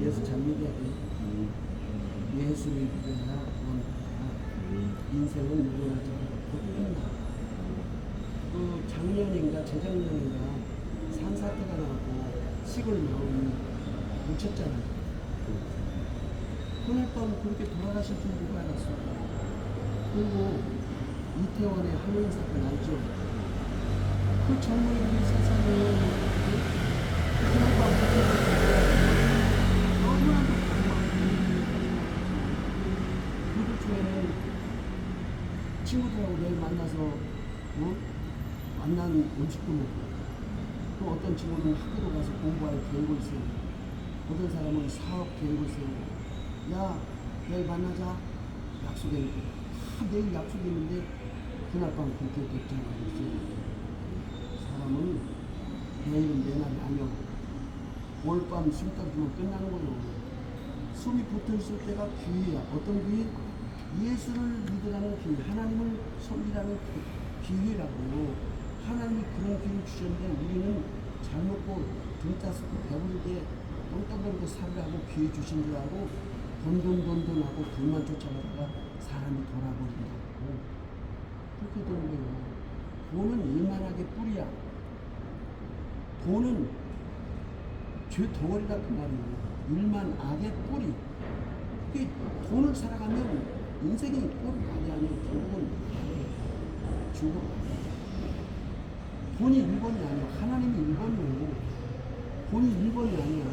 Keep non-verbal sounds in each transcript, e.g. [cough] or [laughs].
예수 돼. 예수를 믿어야 넌 인생은 누구나 곧 끝나. 그 작년인가 재작년인가 산사태가 나고 식을 마음이 묻혔잖아요. 그날 밤 그렇게 돌아가실 줄 누가 알았어. 그리고 이태원의 한인 사건 알죠? 그 젊은이들이 세상에 그들 중에는 친구들하고 내일 만나서 어? 만난 음식도 먹고 또 어떤 친구는 학교로 가서 공부할 계획을 세우고 어떤 사람은 사업 계획을 세우고 야 내일 만나자. 약속했는데 다 내일 약속했는데 그날 밤 그렇게 됐잖아 이제 사람은 내일은 내 날이 아니 야 올밤 숨 떨어지면 끝나는 거예요. 숨이 붙어 있을 때가 기회야. 어떤 기회? 예수를 믿으라는 기회 하나님을 섬기라는 기- 기회라고. 하나님이 그런 기회를 주셨는데 우리는 잘 먹고 등 따스고 배부를 때 똥땅거리고 살으라고 기회 주신 줄 알고 돈돈돈돈 하고 돈만 쫓아가다가 사람이 돌아버린다고. 그렇게 되는 거예요. 돈은 일만하게 뿌리야. 돈은 죄 덩어리다 그 말이에요. 일만 악의 뿌리 그 돈을 살아가면 인생이 꼴이 아니에요 결국은 죽어. 돈이 1번이 아니야. 하나님이 1번이고 돈이 1번이 아니야.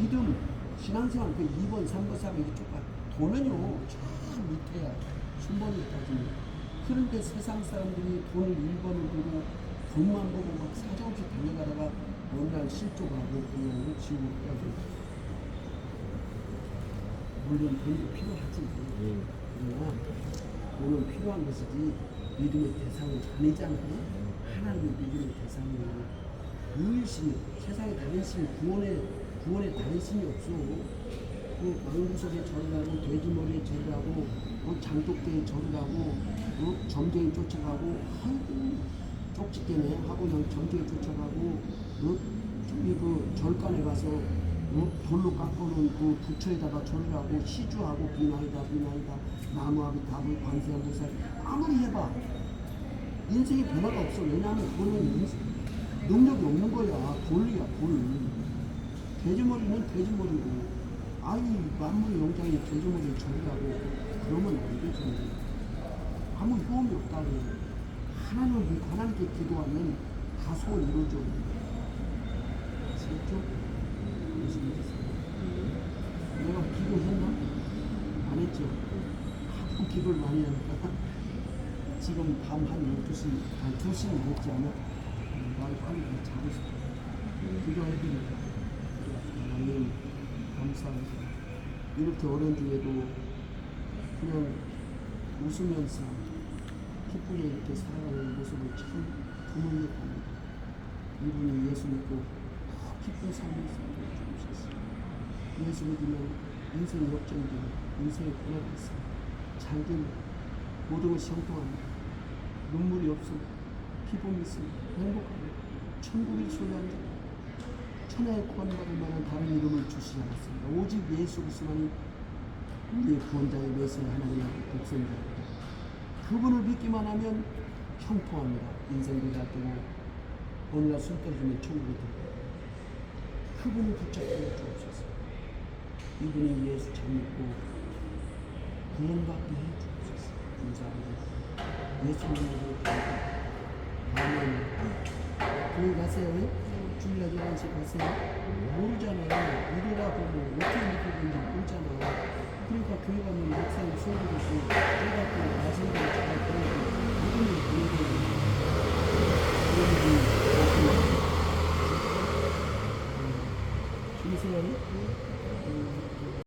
믿음 신앙생활 그 2번 3번 4번 이렇게 쭉 가. 돈은요 저 밑에야 순번이까지 그런데 세상 사람들이 돈을 1번을 두고 돈만 보고 막 사정없이 달려가다가 날 실족하고 그냥 지옥으로 가죠 물론 돈도 필요하지. 그러나 돈은 필요한 것이지 믿음의 대상은 아니잖아요. 하나님의 믿음의 대상이에요 유일신이 세상에 다른 신이 구원에 구원에 다른 신이 없어. 그 망구석에 절을 하고 돼지머리에 절을 하고 어, 장독대에 절을 하고 어, 점쟁이 쫓아가고 아이고 쪽집게네 하고 여기 점쟁이 쫓아가고 어, 저기 그 절간에 가서 어, 돌로 깎아놓은 그 부처에다가 절을 하고 시주하고 비나이다 비나이다 나무하고 답을 관세음보살 아무리 해봐. 인생에 변화가 없어. 왜냐하면 그거는 능력이 없는 거야. 볼이야 볼 돼지머리는 돼지머리고 아이 만물의 영장이 돼지머리에 절이라고. 그러면 안 되지. 아무 효험이 없다고 하나님을 하나님께 기도하면 다 소원 이루어져 아시겠죠? 무슨 말이세요? 내가 기도했나? 안 했죠? 하도 기도를 많이 하니까 [laughs] 지금 밤 한 12시, 한 2시는 먹지 않아? 나를 빨리 자고 싶어. 기도해드립니다. 하나님, 감사합니다. 이렇게 어려운 중에도 그냥 웃으면서 기쁘게 이렇게 살아가는 모습을 참 드물게 봅니다. 이분이 예수 믿고 더 기쁜 삶을 살게 주셨어요. 예수 믿으면 인생 역전되고 인생의 변화가 있어요. 잘되면 모든 것이 형통합니다. 눈물이 없음, 기쁨이 있음, 행복합니다. 천국이 소유한다. 천하에 구원받을 만한 다른 이름을 주시지 않았습니다. 오직 예수 그리스도만이 우리의 구원자의 메시아 하나님의 독생자입니다. 그분을 믿기만 하면 형통합니다. 인생도 잘 되고 어느 날숨 떨어지면 천국이 되고 그분을 붙잡고 주옵소서. 예수 잘 믿고 구원받게 해 주옵소서. 감사합니다. 예수님으로 아멘. 교회 가세요? 주일날 11시 가세요? 모르잖아요. 이러라고 뭐 어떻게 믿고 있는지 모르잖아. 그러니까 교회 가면 목사님 수업을 듣고